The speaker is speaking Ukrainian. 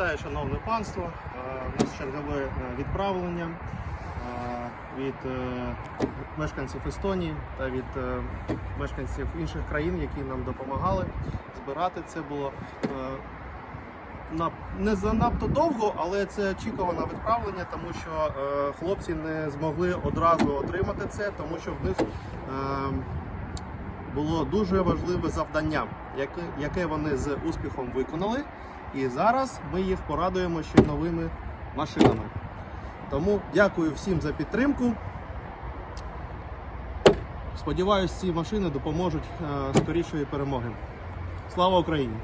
Вітаю, шановне панство. Е, У нас чергове е, відправлення е, від мешканців Естонії та від мешканців інших країн, які нам допомагали збирати. Це було не занадто довго, але це очікуване відправлення, тому що хлопці не змогли одразу отримати це, тому що в них було дуже важливе завдання, яке, вони з успіхом виконали. І зараз ми їх порадуємо ще новими машинами. Тому дякую всім за підтримку. Сподіваюсь, ці машини допоможуть е, скорішої перемоги. Слава Україні!